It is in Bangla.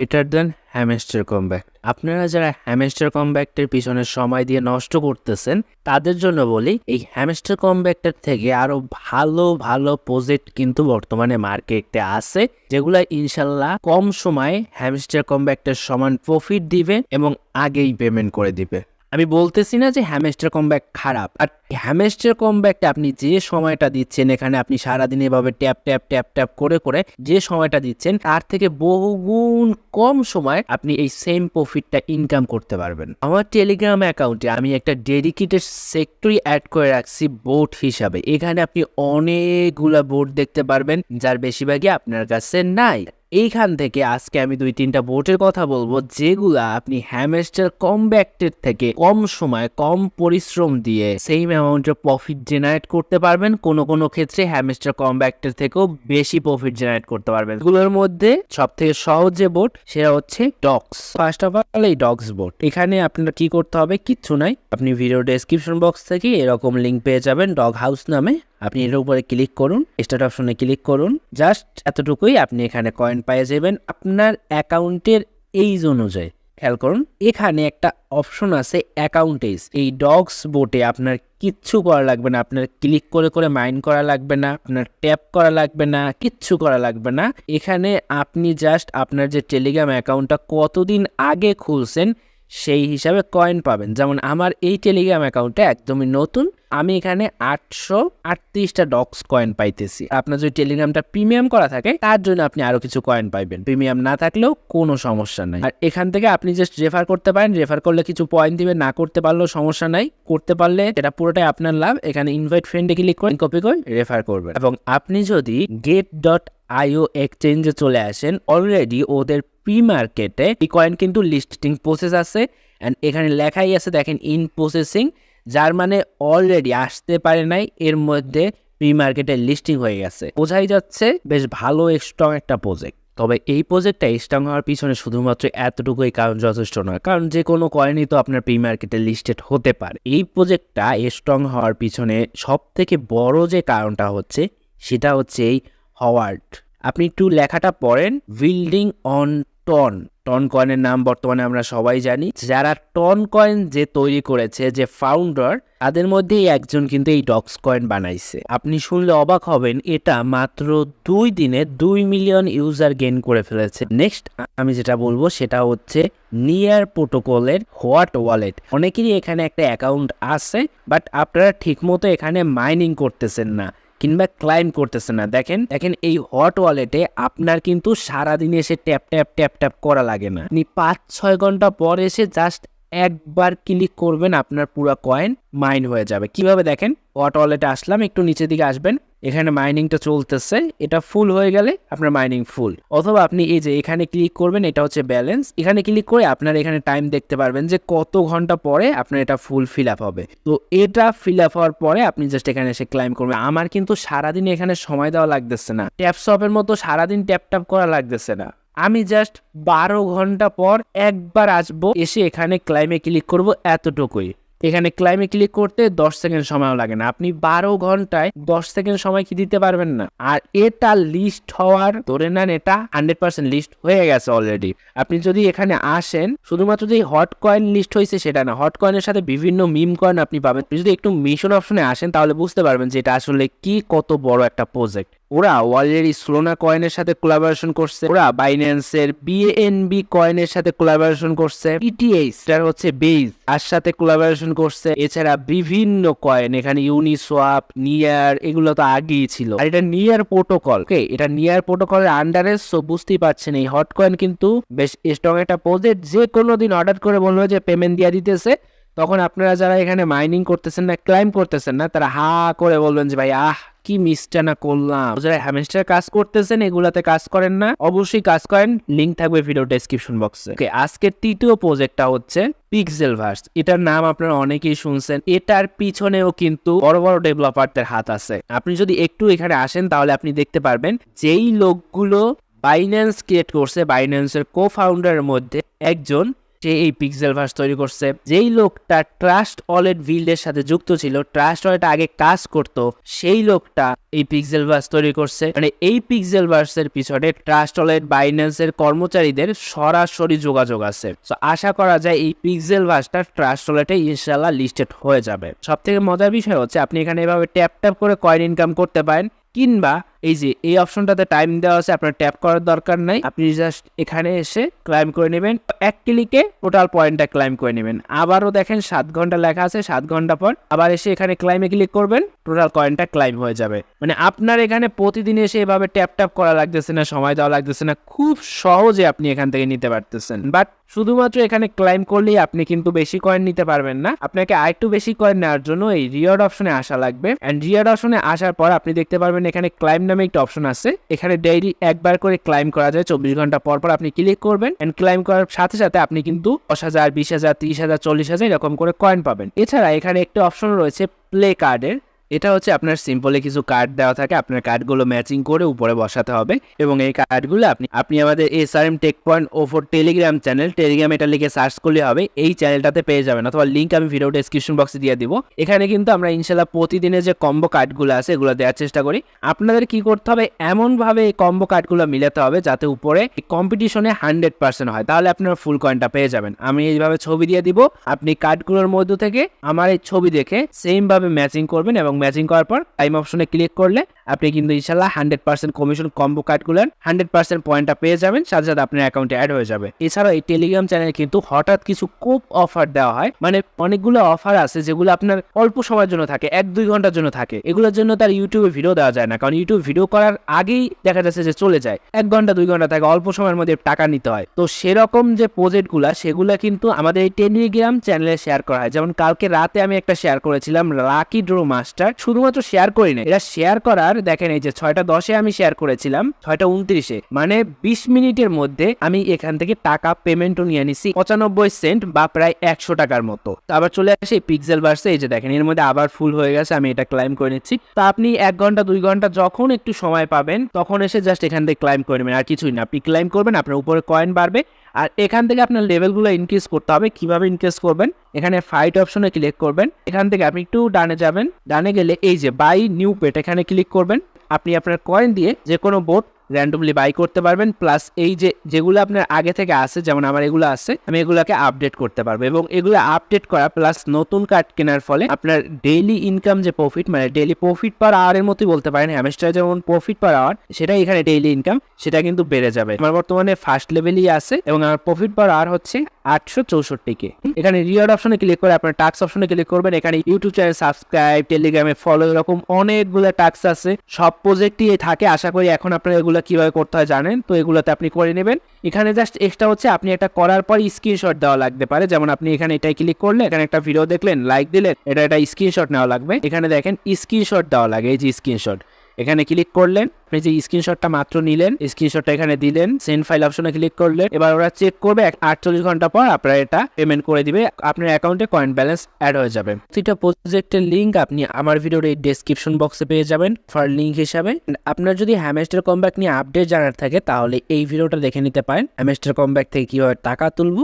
বেটার দেন হ্যামেস্টার কমব্যাক আপনারা যারা হ্যামেস্টার কমব্যাক্টের পিছনে সময় দিয়ে নষ্ট করতেছেন, তাদের জন্য বলি, এই হ্যামেস্টার কমব্যাকটার থেকে আরও ভালো ভালো প্রজেক্ট কিন্তু বর্তমানে মার্কেটে আছে, যেগুলো ইনশাল্লাহ কম সময়ে হ্যামেস্টার কমব্যাকটার সমান প্রফিট দিবে এবং আগেই পেমেন্ট করে দিবে। আমি বলতেছি না যে হ্যামেস্টার কমব্যাক খারাপ। আর হ্যামেস্টার কমব্যাকটা আপনি যে সময়টা দিচ্ছেন, এখানে আপনি সারাদিন এভাবে ট্যাপ ট্যাপ ট্যাপ ট্যাপ করে করে যে সময়টা দিচ্ছেন, তার থেকে বহুগুণ কম সময় আপনি এই সেম প্রফিটটা ইনকাম করতে পারবেন। আমার টেলিগ্রাম অ্যাকাউন্টে আমি একটা ডেডিকেটেড সেক্টরি অ্যাড করে রাখছি বোর্ড হিসাবে। এখানে আপনি অনেকগুলা বোর্ড দেখতে পারবেন, যার বেশিরভাগই আপনার কাছে নাই। এইখান থেকে আজকে আমি দুই তিনটা বোটের কথা বলব, যেগুলা আপনি হ্যামেস্টার কম ব্যাক্টের থেকে কম সময় কম পরিশ্রম দিয়ে সেম অ্যামাউন্টের প্রফিট জেনারেট করতে পারবেন। কোনো কোনো ক্ষেত্রে হ্যামেস্টার কম ব্যাক্টের থেকেও বেশি প্রফিট জেনারেট করতে পারবেন। এগুলোর মধ্যে সব থেকে সহজ যে বোট, সেটা হচ্ছে ডক্স ফার্স্ট অফ অল এই ডক্স বোট। এখানে আপনার কি করতে হবে? কিচ্ছু নাই। আপনি ভিডিও ডেসক্রিপশন বক্স থেকে এরকম লিঙ্ক পেয়ে যাবেন ডগ হাউস নামে। আপনি এর উপরে ক্লিক করুন স্টার্ট অপশনে ক্লিক করুন জাস্ট এতটুকুই আপনি এখানে কয়েন পেয়ে যাবেন আপনার অ্যাকাউন্টের এইজ অনুযায়ী। খেয়াল করুন, এখানে একটা অপশন আছে অ্যাকাউন্টেজ এই ডগস বোটে আপনার কিচ্ছু করা লাগবে না, আপনার ক্লিক করে করে মাইন্ড করা লাগবে না, আপনার ট্যাপ করা লাগবে না, কিচ্ছু করা লাগবে না। এখানে আপনি জাস্ট আপনার যে টেলিগ্রাম অ্যাকাউন্টটা কতদিন আগে খুলছেন, সেই হিসাবে কয়েন পাবেন। যেমন আমার এই টেলিগ্রাম অ্যাকাউন্টে একদমই নতুন আমি এখানে আটশো আটত্রিশটা ডক্স কয়েন পাইতেছি। আপনার যদি টেলিগ্রামটা প্রিমিয়াম করা থাকে, তার জন্য আপনি আরও কিছু কয়েন পাইবেন। প্রিমিয়াম না থাকলেও কোনো সমস্যা নাই। আর এখান থেকে আপনি জাস্ট রেফার করতে পারেন। রেফার করলে কিছু পয়েন্ট দিবেন, না করতে পারলেও সমস্যা নাই। করতে পারলে এটা পুরোটাই আপনার লাভ। এখানে ইনভাইট ফ্রেন্ডে ক্লিক করে কপি করে রেফার করবেন। এবং আপনি যদি গেট ডট আইও এক্সচেঞ্জে চলে আসেন অলরেডি ওদের প্রি মার্কেটে কয়েন কিন্তু লিস্টিং প্রসেস আছে। অ্যান্ড এখানে লেখাই আছে, দেখেন ইন প্রসেসিং যার মানে অলরেডি আসতে পারে নাই, এর মধ্যে প্রি মার্কেটে লিস্টিং হয়ে গেছে। বোঝাই যাচ্ছে বেশ ভালো স্ট্রং একটা প্রজেক্ট তবে এই প্রজেক্টটা স্ট্রং হওয়ার পিছনে শুধুমাত্র এতটুকুই কারণ যথেষ্ট নয়। কারণ যে কোনো কয়েনই তো আপনার প্রি মার্কেটে লিস্টেড হতে পারে। এই প্রজেক্টটা স্ট্রং হওয়ার পিছনে সব থেকে বড় যে কারণটা হচ্ছে, সেটা হচ্ছে এই হওয়ার্ড আপনি একটু লেখাটা পড়েন বিল্ডিং অন টন টন কয়েনের নাম বর্তমানে আমরা সবাই জানি। যারা টন কয়েন যে তৈরি করেছে, যে ফাউন্ডার তাদের মধ্যেই একজন কিন্তু এই ডক্স কয়েন বানাইছে। আপনি শুনলে অবাক হবেন, এটা মাত্র দুই দিনে দুই মিলিয়ন ইউজার গেইন করে ফেলেছে। নেক্সট আমি যেটা বলব, সেটা হচ্ছে নিয়ার প্রোটোকলের হোয়াট ওয়ালেট। অনেকেরই এখানে একটা অ্যাকাউন্ট আছে বাট আপনারা ঠিকমতো এখানে মাইনিং করতেছেন না। কিংবা ক্লাইম করতেছে না। দেখেন দেখেন এই হট ওয়ালেটে আপনার কিন্তু সারাদিন এসে ট্যাপ ট্যাপ ট্যাপ ট্যাপ করা লাগে না। আপনি পাঁচ, ছয় ঘণ্টা পর এসে জাস্ট একবার ক্লিক করবেন, আপনার পুরো কয়েন মাইন হয়ে যাবে। কীভাবে দেখেন? হট ওয়ালেটে আসলাম, একটু নিচের দিকে আসবেন। এখানে মাইনিংটা চলতেছে, এটা ফুল হয়ে গেলে আপনার মাইনিং ফুল অথবা আপনি এই যে এখানে ক্লিক করবেন, এটা হচ্ছে ব্যালেন্স এখানে ক্লিক করে আপনার এখানে টাইম দেখতে পারবেন যে কত ঘণ্টা পরে আপনার এটা ফুল ফিল আপ হবে। তো এটা ফিল আপ হওয়ার পরে আপনি জাস্ট এখানে এসে ক্লাইম করবেন। আমার কিন্তু সারাদিন এখানে সময় দেওয়া লাগতেছে না। ট্যাপ শপের মতো সারাদিন ট্যাপ ট্যাপ করা লাগতেছে না। আমি জাস্ট বারো ঘণ্টা পর একবার আসব, এসে এখানে ক্লাইমে ক্লিক করব এতটুকুই। এখানে ক্লাইমে ক্লিক করতে দশ সেকেন্ড সময়ও লাগে না। আপনি বারো ঘন্টায় দশ সেকেন্ড সময় কি দিতে পারবেন না। আর এটা লিস্ট হওয়ার, ধরে নেন এটা হান্ড্রেড পার্সেন্ট লিস্ট হয়ে গেছে অলরেডি আপনি যদি এখানে আসেন, শুধুমাত্র যে হট কয়েন লিস্ট হয়েছে সেটা না হট কয়েনের সাথে বিভিন্ন মিম কয়েন আপনি পাবেন। যদি একটু মিশন অপশনে আসেন, তাহলে বুঝতে পারবেন যে এটা আসলে কি কত বড় একটা প্রজেক্ট ওরা অলরেডি সোলোনা কয়েনের সাথে কোলাবোরেশন করছে। ওরা বাইন্যান্সের বিএনবি কয়েনের সাথে কোলাবোরেশন করছে। ইটিএইচ এটার হচ্ছে বেজ আর সাথে কোলাবোরেশন করছে। এছাড়া বিভিন্ন কয়েন এখানে ইউনিসোয়াপ নিয়ার এগুলো তো আগেই ছিল। আর এটা নিয়ার প্রোটোকল ওকে এটা নিয়ার প্রোটোকলের আন্ডারে সো বুঝতেই পারছেন, এই হট কয়েন কিন্তু বেশ স্ট্রং একটা প্রজেক্ট যে কোনো দিন অর্ডার করে বলব যে পেমেন্ট দিয়ে দিতেছে। তখন আপনারা যারা এখানে মাইনিং করতেছেন না ক্লাইম করতেছেন না, তারা হা করে বলবেন যে ভাই, আহ, কি মিসটা না করলাম। যারা হ্যামেস্টার কাজ করতেছেন, এগুলাতে কাজ করেন না। অবশ্যই কাজ করেন। লিঙ্ক থাকবে ভিডিও ডেসক্রিপশন বক্সে ওকে আজকের তৃতীয় প্রজেক্টটা হচ্ছে পিক্সেল ভার্স এটার নাম আপনারা অনেকেই শুনছেন। এটার পিছনেও কিন্তু বড় বড় ডেভেলপারদের হাত আছে। আপনি যদি একটু এখানে আসেন, তাহলে আপনি দেখতে পারবেন যেই লোকগুলো বাইন্যান্স ক্রিয়েট করছে বাইন্যান্সের কো ফাউন্ডারের মধ্যে একজন সে এই পিক্সেল ভার্স তৈরি করছে, যেই লোকটা ট্রাস্ট ওয়ালেট বিল্ডের সাথে যুক্ত ছিল ট্রাস্ট ওয়ালেট আগে কাজ করত, সেই লোকটা এই পিক্সেল ভার্স তৈরি করছে। মানে এই পিক্সেল ভার্সের পিছনে ট্রাস্ট ওয়ালেট বাইন্যান্সের কর্মচারীদের সরাসরি যোগাযোগ আছে। তো আশা করা যায় এই পিক্সেল ভার্সটা ট্রাস্ট ওয়ালেটে ইনশাল্লাহ লিস্টেড হয়ে যাবে। সব থেকে মজার বিষয় হচ্ছে, আপনি এখানে এভাবে ট্যাপ ট্যাপ করে কয়েন ইনকাম করতে পারেন। কিংবা এই যে এই অপশনটাতে টাইম দেওয়া আছে, আপনার ট্যাপ করার দরকার নাই। আপনি জাস্ট এখানে এসে ক্লাইম করে নেবেন। এক ক্লিকে টোটাল পয়েন্টটা ক্লাইম করে নেবেন। আবারও দেখেন সাত ঘণ্টা লেখা আছে, সাত ঘণ্টা পর আবার এসে এখানে ক্লাইমে ক্লিক করবেন টোটাল কয়েনটা ক্লাইম হয়ে যাবে। মানে আপনার এখানে প্রতিদিন এসে এভাবে ট্যাপ ট্যাপ করা লাগতেছে না, সময় দেওয়া লাগতেছে না। খুব সহজে আপনি এখান থেকে নিতে পারতেছেন। বাট শুধুমাত্র এখানে ক্লাইম করলেই আপনি কিন্তু বেশি কয়েন নিতে পারবেন না। আপনাকে আরেকটু বেশি কয়েন নেওয়ার জন্য এই রিওয়ার্ড অপশনে আসা লাগবে। অ্যান্ড রিওয়ার্ড অপশনে আসার পর আপনি দেখতে পারবেন এখানে ক্লাইম নামে একটা অপশন আছে। এখানে ডেইলি একবার করে ক্লাইম করা যায়। চব্বিশ ঘণ্টা পর পর আপনি ক্লিক করবেন। অ্যান্ড ক্লাইম করার সাথে সাথে আপনি কিন্তু দশ হাজার, বিশ হাজার, তিরিশ হাজার, চল্লিশ হাজার এরকম করে কয়েন পাবেন। এছাড়া এখানে একটা অপশন রয়েছে প্লে কার্ডের এটা হচ্ছে আপনার সিম্পলি কিছু কার্ড দেওয়া থাকে। আপনার কার্ডগুলো ম্যাচিং করে উপরে বসাতে হবে এবং এই কার্ডগুলো আপনি আপনি আমাদের S R M tech point o four telegram channel telegram এটা লিখে সার্চ করলে হবে। এই চ্যানেলটাতে পেয়ে যাবেন অথবা লিঙ্ক আমি ভিডিও ডেসক্রিপশন বক্সে দিয়ে দিব। এখানে কিন্তু আমরা ইনশাল্লাহ প্রতিদিনের যে কম্বো কার্ডগুলো আছে, এগুলো দেওয়ার চেষ্টা করি। আপনাদের কি করতে হবে? এমনভাবে এই কম্বো কার্ডগুলো মিলাতে হবে যাতে উপরে কম্পিটিশনে হান্ড্রেড পার্সেন্ট হয়। তাহলে আপনারা ফুল কয়েনটা পেয়ে যাবেন। আমি এইভাবে ছবি দিয়ে দিব। আপনি কার্ডগুলোর মধ্য থেকে আমার এই ছবি দেখে সেম ভাবে ম্যাচিং করবেন এবং ম্যাচিং করার পর টাইম অপশনে ক্লিক করলে আপনি কিন্তু ইনশাল্লাহ হান্ড্রেড পার্সেন্ট কমিশন কম্বো কার্ডগুলোর হান্ড্রেড পার্সেন্ট পয়েন্টটা পেয়ে যাবেন, সাথে সাথে আপনার অ্যাকাউন্টে অ্যাড হয়ে যাবে। এছাড়াও এই টেলিগ্রাম চ্যানেলে কিন্তু হঠাৎ কিছু খুব অফার দেওয়া হয় মানে অনেকগুলো অফার আছে যেগুলো আপনার অল্প সময়ের জন্য থাকে, এক দুই ঘণ্টার জন্য থাকে। এগুলোর জন্য তার ইউটিউবে ভিডিও দেওয়া যায় না, কারণ ইউটিউব ভিডিও করার আগেই দেখা যাচ্ছে যে চলে যায়। এক ঘণ্টা, দুই ঘণ্টা থাকে অল্প সময়ের মধ্যে টাকা নিতে হয়। তো সেরকম যে প্রজেক্টগুলো সেগুলো কিন্তু আমাদের এই টেলিগ্রাম চ্যানেলে শেয়ার করা হয়। যেমন কালকে রাতে আমি একটা শেয়ার করেছিলাম লাকি ড্রো মাস্টার শুধুমাত্র শেয়ার করি না এটা শেয়ার করার, দেখেন এই যে ছয়টা দশে আমি শেয়ার করেছিলাম, ছয়টা উনত্রিশে। মানে বিশ মিনিটের মধ্যে আমি এখান থেকে টাকা পেমেন্টও নিয়ে নিছি পঁচানব্বই সেন্ট বা প্রায় একশো টাকার মতো। আবার চলে আসে পিক্সেল ভার্সে এই যে দেখেন, এর মধ্যে আবার ফুল হয়ে গেছে, আমি এটা ক্লাইম করে নিচ্ছি। তো আপনি এক ঘণ্টা, দুই ঘণ্টা যখন একটু সময় পাবেন, তখন এসে জাস্ট এখান থেকে ক্লাইম করে নেবেন, আর কিছুই না। আপনি ক্লাইম করবেন, আপনার উপরে কয়েন বাড়বে আর এখান থেকে আপনার লেভেলগুলো ইনক্রিজ করতে হবে। কীভাবে ইনক্রিজ করবেন? এখানে ফাইট অপশনে ক্লিক করবেন। এখান থেকে আপনি একটু ডানে যাবেন। ডানে গেলে এই যে বাই নিউ পেট এখানে ক্লিক করবেন। আপনি আপনার কয়েন দিয়ে যে কোনো বোট র্যান্ডমলি বাই করতে পারবেন প্লাস এই যে, যেগুলো আপনার আগে থেকে আছে, যেমন আমার এগুলো আছে, আমি এগুলোকে আপডেট করতে পারব এবং এগুলো আপডেট করা প্লাস নতুন কার্ড কেনার ফলে আপনার ডেইলি ইনকাম যে প্রফিট মানে ডেইলি প্রফিট পার আওয়ারের মতোই বলতে পারেন হ্যামস্টার যেমন প্রফিট পার আওয়ার সেটা এখানে ডেইলি ইনকাম সেটা কিন্তু বেড়ে যাবে। আমার বর্তমানে ফার্স্ট লেভেলই আছে এবং আমার প্রফিট পার আওয়ার হচ্ছে আটশো চৌষট্টি কে। এখানে রিওয়ার্ড অপশনে ক্লিক করে আপনার টাক্স অপশনে ক্লিক করবেন, এখানে ইউটিউব চ্যানেল সাবস্ক্রাইব টেলিগ্রামে ফলো এরকম অনেকগুলো টাক্স আছে। সব প্রজেক্টই থাকে, আশা করি এখন আপনারা এগুলো কীভাবে করতে হয় জানেন? তো এগুলোতে আপনি করে নেবেন। এখানে জাস্ট এক্সট্রা হচ্ছে আপনি এটা করার পর স্ক্রিনশট দেওয়া লাগতে পারে। যেমন আপনি এখানে এটাই ক্লিক করলে এখানে একটা ভিডিও দেখলেন লাইক দিলেন, এটা একটা স্ক্রিনশট নেওয়া লাগবে। এখানে দেখেন স্ক্রিনশট দেওয়া লাগে, এই যে স্ক্রিনশট এখানে ক্লিক করলেন। আপনি যে স্ক্রিনশটটা মাত্র নিলেন স্ক্রিনশটটা এখানে দিলেন সেন্ড ফাইল অপশনে ক্লিক করলেন। এবার ওরা চেক করবে আটচল্লিশ ঘণ্টা পর আপনার এটা পেমেন্ট করে দিবে, আপনার অ্যাকাউন্টে কয়েন ব্যালেন্স অ্যাড হয়ে যাবে। প্রতিটা প্রজেক্টের লিঙ্ক আপনি আমার ভিডিওর এই ডেসক্রিপশন বক্সে পেয়ে যাবেন ফর লিঙ্ক হিসাবে। আপনার যদি হ্যামেস্টার কমব্যাক নিয়ে আপডেট জানার থাকে, তাহলে এই ভিডিওটা দেখে নিতে পারেন। হ্যামেস্টার কমব্যাক থেকে কীভাবে টাকা তুলবো?